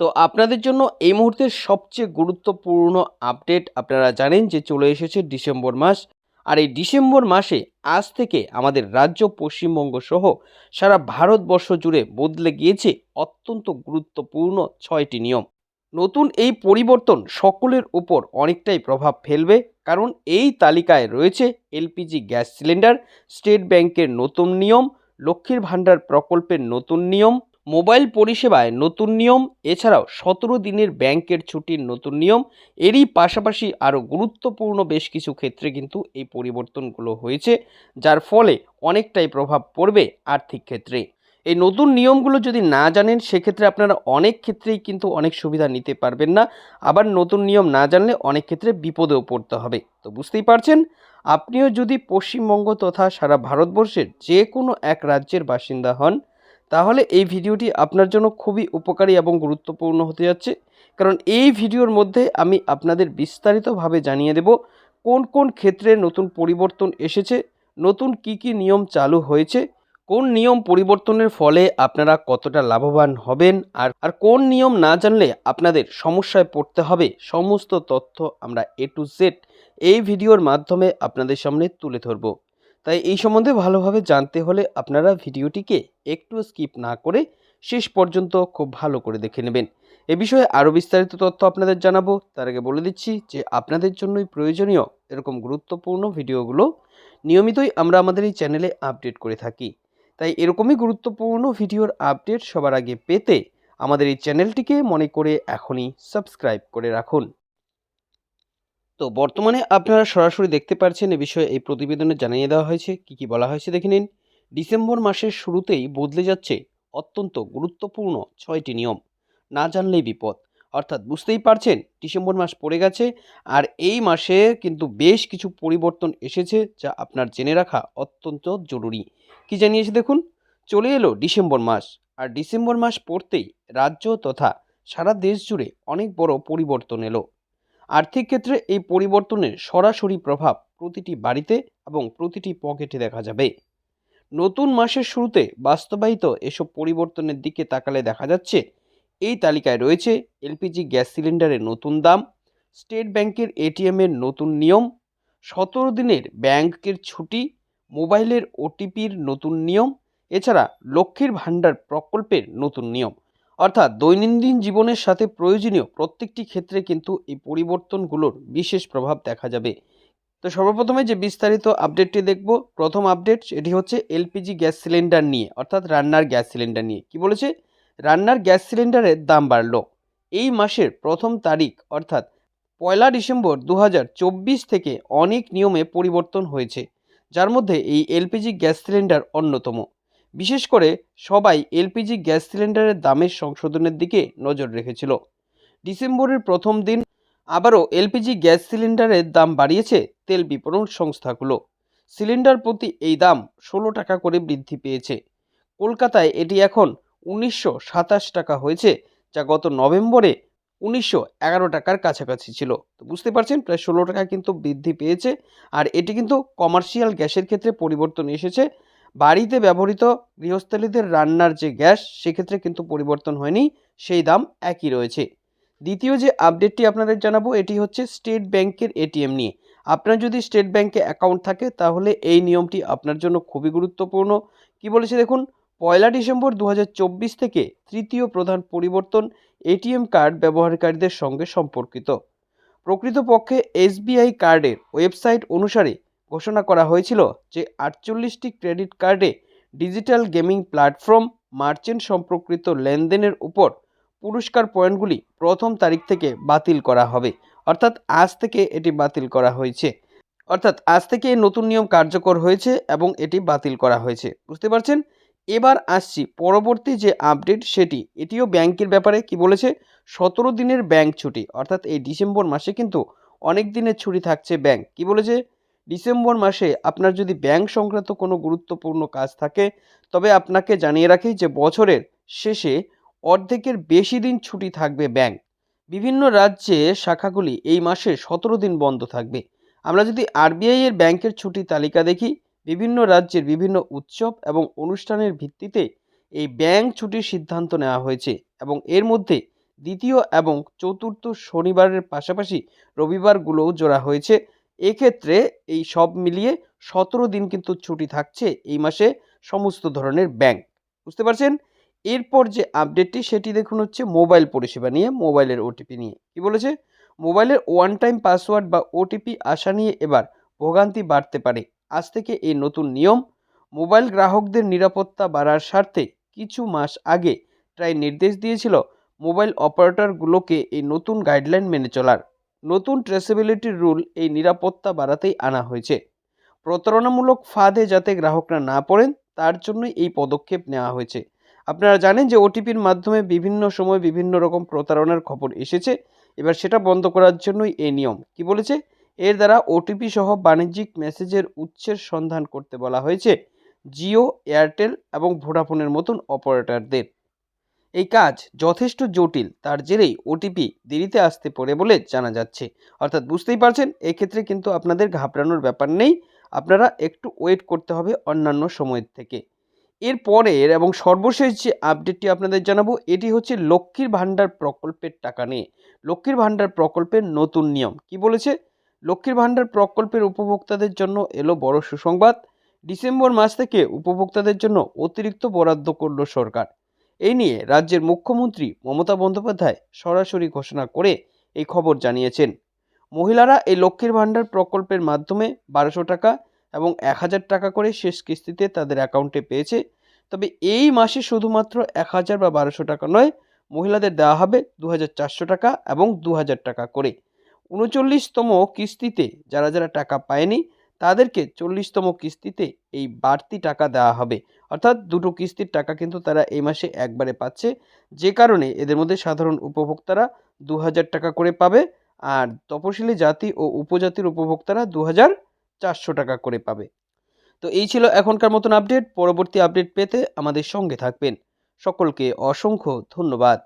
তো আপনাদের জন্য এই মুহূর্তের সবচেয়ে গুরুত্বপূর্ণ আপডেট আপনারা জানেন যে চলে এসেছে ডিসেম্বর মাস। আর এই ডিসেম্বর মাসে আজ থেকে আমাদের রাজ্য পশ্চিমবঙ্গ সহ সারা ভারতবর্ষ জুড়ে বদলে গিয়েছে অত্যন্ত গুরুত্বপূর্ণ ছয়টি নিয়ম। নতুন এই পরিবর্তন সকলের উপর অনেকটাই প্রভাব ফেলবে, কারণ এই তালিকায় রয়েছে এলপিজি গ্যাস সিলিন্ডার, স্টেট ব্যাংকের নতুন নিয়ম, লক্ষ্মীর ভাণ্ডার প্রকল্পের নতুন নিয়ম মোবাইল পরিষেবায় নতুন নিয়ম, এছাড়াও সতেরো দিনের ব্যাংকের ছুটির নতুন নিয়ম, এরই পাশাপাশি আরও গুরুত্বপূর্ণ বেশ কিছু ক্ষেত্রে কিন্তু এই পরিবর্তনগুলো হয়েছে, যার ফলে অনেকটাই প্রভাব পড়বে আর্থিক ক্ষেত্রে। এই নতুন নিয়মগুলো যদি না জানেন, সেক্ষেত্রে আপনারা অনেক ক্ষেত্রেই কিন্তু অনেক সুবিধা নিতে পারবেন না। আবার নতুন নিয়ম না জানলে অনেক ক্ষেত্রে বিপদেও পড়তে হবে। তো বুঝতেই পারছেন? আপনিও যদি পশ্চিমবঙ্গ তথা সারা ভারতবর্ষের যে কোনো এক রাজ্যের বাসিন্দা হন তাহলে এই ভিডিওটি আপনার জন্য খুবই উপকারী এবং গুরুত্বপূর্ণ হতে যাচ্ছে। কারণ এই ভিডিওর মধ্যে আমি আপনাদের বিস্তারিতভাবে জানিয়ে দেব কোন কোন ক্ষেত্রে নতুন পরিবর্তন এসেছে, নতুন কি কি নিয়ম চালু হয়েছে, কোন নিয়ম পরিবর্তনের ফলে আপনারা কতটা লাভবান হবেন, আর আর কোন নিয়ম না জানলে আপনাদের সমস্যায় পড়তে হবে, সমস্ত তথ্য আমরা এ টু জেড এই ভিডিওর মাধ্যমে আপনাদের সামনে তুলে ধরব। তাই এই সম্বন্ধে ভালোভাবে জানতে হলে আপনারা ভিডিওটিকে একটু স্কিপ না করে শেষ পর্যন্ত খুব ভালো করে দেখে নেবেন। এ বিষয়ে আরও বিস্তারিত তথ্য আপনাদের জানাব। তার আগে বলে দিচ্ছি যে আপনাদের জন্যই প্রয়োজনীয় এরকম গুরুত্বপূর্ণ ভিডিওগুলো নিয়মিতই আমরা আমাদের এই চ্যানেলে আপডেট করে থাকি। তাই এরকমই গুরুত্বপূর্ণ ভিডিওর আপডেট সবার আগে পেতে আমাদের এই চ্যানেলটিকে মনে করে এখনই সাবস্ক্রাইব করে রাখুন। তো বর্তমানে আপনারা সরাসরি দেখতে পারছেন এ বিষয়ে এই প্রতিবেদনে জানিয়ে দেওয়া হয়েছে, কি কি বলা হয়েছে দেখে নিন। ডিসেম্বর মাসের শুরুতেই বদলে যাচ্ছে অত্যন্ত গুরুত্বপূর্ণ ছয়টি নিয়ম। না জানলেই বিপদ। অর্থাৎ বুঝতেই পারছেন, ডিসেম্বর মাস পড়ে গেছে আর এই মাসে কিন্তু বেশ কিছু পরিবর্তন এসেছে যা আপনার জেনে রাখা অত্যন্ত জরুরি। কি জানিয়েছে দেখুন? চলে এলো ডিসেম্বর মাস আর ডিসেম্বর মাস পড়তেই রাজ্য তথা সারা দেশ জুড়ে অনেক বড় পরিবর্তন এলো। আর্থিক ক্ষেত্রে এই পরিবর্তনের সরাসরি প্রভাব প্রতিটি বাড়িতে এবং প্রতিটি পকেটে দেখা যাবে। নতুন মাসের শুরুতে বাস্তবায়িত এসব পরিবর্তনের দিকে তাকালে দেখা যাচ্ছে, এই তালিকায় রয়েছে এলপিজি গ্যাস সিলিন্ডারের নতুন দাম, স্টেট ব্যাংকের এটিএমের নতুন নিয়ম, সতেরো দিনের ব্যাংকের ছুটি, মোবাইলের ওটিপির নতুন নিয়ম, এছাড়া লক্ষ্মীর ভাণ্ডার প্রকল্পের নতুন নিয়ম। অর্থাৎ দৈনন্দিন জীবনের সাথে প্রয়োজনীয় প্রত্যেকটি ক্ষেত্রে কিন্তু এই পরিবর্তনগুলোর বিশেষ প্রভাব দেখা যাবে। তো সর্বপ্রথমে যে বিস্তারিত আপডেটটি দেখব, প্রথম আপডেট এটি হচ্ছে এলপিজি গ্যাস সিলিন্ডার নিয়ে, অর্থাৎ রান্নার গ্যাস সিলিন্ডার নিয়ে। কি বলেছে? রান্নার গ্যাস সিলিন্ডারের দাম বাড়ল। এই মাসের প্রথম তারিখ, অর্থাৎ পয়লা ডিসেম্বর দু হাজার চব্বিশ থেকে অনেক নিয়মে পরিবর্তন হয়েছে, যার মধ্যে এই এলপিজি গ্যাস সিলিন্ডার অন্যতম। বিশেষ করে সবাই এলপিজি গ্যাস সিলিন্ডারের দামের সংশোধনের দিকে নজর রেখেছিল। ডিসেম্বরের প্রথম দিন আবারও এলপিজি গ্যাস সিলিন্ডারের দাম বাড়িয়েছে তেল বিপণন সংস্থাগুলো। সিলিন্ডার প্রতি এই দাম ষোলো টাকা করে বৃদ্ধি পেয়েছে। কলকাতায় এটি এখন উনিশশো সাতাশ টাকা হয়েছে, যা গত নভেম্বরে উনিশশো এগারো টাকার কাছাকাছি ছিল। তো বুঝতে পারছেন, প্রায় ষোলো টাকা কিন্তু বৃদ্ধি পেয়েছে, আর এটি কিন্তু কমার্শিয়াল গ্যাসের ক্ষেত্রে পরিবর্তন এসেছে। বাড়িতে ব্যবহৃত গৃহস্থালীদের রান্নার যে গ্যাস, সেক্ষেত্রে কিন্তু পরিবর্তন হয়নি, সেই দাম একই রয়েছে। দ্বিতীয় যে আপডেটটি আপনাদের জানাব, এটি হচ্ছে স্টেট ব্যাংকের এটিএম নিয়ে। আপনার যদি স্টেট ব্যাংকে অ্যাকাউন্ট থাকে, তাহলে এই নিয়মটি আপনার জন্য খুবই গুরুত্বপূর্ণ। কি বলেছে দেখুন, পয়লা ডিসেম্বর দু হাজার চব্বিশ থেকে তৃতীয় প্রধান পরিবর্তন এটিএম কার্ড ব্যবহারকারীদের সঙ্গে সম্পর্কিত। প্রকৃতপক্ষে এসবিআই কার্ডের ওয়েবসাইট অনুসারে ঘোষণা করা হয়েছিল যে আটচল্লিশটি ক্রেডিট কার্ডে ডিজিটাল গেমিং প্ল্যাটফর্ম মার্চেন্ট সম্পর্কিত লেনদেনের উপর পুরস্কার পয়েন্টগুলি প্রথম তারিখ থেকে বাতিল করা হবে। অর্থাৎ আজ থেকে এটি বাতিল করা হয়েছে। অর্থাৎ আজ থেকে এই নতুন নিয়ম কার্যকর হয়েছে এবং এটি বাতিল করা হয়েছে। বুঝতে পারছেন? এবার আসছি পরবর্তী যে আপডেট সেটি। এটিও ব্যাংকের ব্যাপারে কি বলেছে? সতেরো দিনের ব্যাংক ছুটি। অর্থাৎ এই ডিসেম্বর মাসে কিন্তু অনেক দিনের ছুটি থাকছে ব্যাংক। কি বলেছে? ডিসেম্বর মাসে আপনার যদি ব্যাংক সংক্রান্ত কোনো গুরুত্বপূর্ণ কাজ থাকে, তবে আপনাকে জানিয়ে রাখি যে বছরের শেষে অর্ধেকের বেশি দিন ছুটি থাকবে ব্যাংক। বিভিন্ন রাজ্যে শাখাগুলি এই মাসে সতেরো দিন বন্ধ থাকবে। আমরা যদি আরবিআই এর ব্যাংকের ছুটি তালিকা দেখি, বিভিন্ন রাজ্যের বিভিন্ন উৎসব এবং অনুষ্ঠানের ভিত্তিতে এই ব্যাংক ছুটির সিদ্ধান্ত নেওয়া হয়েছে এবং এর মধ্যে দ্বিতীয় এবং চতুর্থ শনিবারের পাশাপাশি রবিবারগুলোও জোড়া হয়েছে। এক্ষেত্রে এই সব মিলিয়ে সতেরো দিন কিন্তু ছুটি থাকছে এই মাসে সমস্ত ধরনের ব্যাংক বুঝতে পারছেন? এরপর যে আপডেটটি সেটি দেখুন হচ্ছে মোবাইল পরিষেবা নিয়ে মোবাইলের ওটিপি নিয়ে। কি বলেছে? মোবাইলের ওয়ান টাইম পাসওয়ার্ড বা ওটিপি আসা নিয়ে এবার ভোগান্তি বাড়তে পারে। আজ থেকে এই নতুন নিয়ম মোবাইল গ্রাহকদের নিরাপত্তা বাড়ার স্বার্থে কিছু মাস আগে ট্রাই নির্দেশ দিয়েছিল মোবাইল অপারেটরগুলোকে এই নতুন গাইডলাইন মেনে চলার। নতুন ট্রেসেবিলিটি রুল এই নিরাপত্তা বাড়াতেই আনা হয়েছে। প্রতারণামূলক ফাঁদে যাতে গ্রাহকরা না পড়েন, তার জন্যই এই পদক্ষেপ নেওয়া হয়েছে। আপনারা জানেন যে ওটিপির মাধ্যমে বিভিন্ন সময় বিভিন্ন রকম প্রতারণার খবর এসেছে। এবার সেটা বন্ধ করার জন্যই এই নিয়ম। কি বলেছে? এর দ্বারা ওটিপি সহ বাণিজ্যিক মেসেজের উৎসের সন্ধান করতে বলা হয়েছে। জিও, এয়ারটেল এবং ভোডাফোনের মতন অপারেটরদের। এই কাজ যথেষ্ট জটিল। তার জেরেই ওটিপি দেরিতে আসতে পারে বলে জানা যাচ্ছে। অর্থাৎ বুঝতেই পারছেন, এক্ষেত্রে কিন্তু আপনাদের ঘাবড়ানোর ব্যাপার নেই। আপনারা একটু ওয়েট করতে হবে অন্যান্য সময়ের থেকে। এর পরের এবং সর্বশেষ যে আপডেটটি আপনাদের জানাব, এটি হচ্ছে লক্ষ্মীর ভাণ্ডার প্রকল্পের টাকা নিয়ে। লক্ষ্মীর ভাণ্ডার প্রকল্পের নতুন নিয়ম কি বলেছে? লক্ষ্মীর ভাণ্ডার প্রকল্পের উপভোক্তাদের জন্য এলো বড় সুসংবাদ। ডিসেম্বর মাস থেকে উপভোক্তাদের জন্য অতিরিক্ত বরাদ্দ করল সরকার। এই নিয়ে রাজ্যের মুখ্যমন্ত্রী মমতা বন্দ্যোপাধ্যায় সরাসরি ঘোষণা করে এই খবর জানিয়েছেন। মহিলারা এই লক্ষ্মীর ভাণ্ডার প্রকল্পের মাধ্যমে বারোশো টাকা এবং এক হাজার টাকা করে শেষ কিস্তিতে তাদের অ্যাকাউন্টে পেয়েছে। তবে এই মাসে শুধুমাত্র এক হাজার বা বারোশো টাকা নয়, মহিলাদের দেওয়া হবে দু হাজার চারশো টাকা এবং দু হাজার টাকা করে। উনচল্লিশতম কিস্তিতে যারা যারা টাকা পায়নি, তাদেরকে চল্লিশতম কিস্তিতে এই বাড়তি টাকা দেওয়া হবে। অর্থাৎ দুটো কিস্তির টাকা কিন্তু তারা এই মাসে একবারে পাচ্ছে। যে কারণে এদের মধ্যে সাধারণ উপভোক্তারা দু হাজার টাকা করে পাবে আর তপশিলি জাতি ও উপজাতির উপভোক্তারা দু চারশো টাকা করে পাবে। তো এই ছিল এখনকার মতন আপডেট। পরবর্তী আপডেট পেতে আমাদের সঙ্গে থাকবেন। সকলকে অসংখ্য ধন্যবাদ।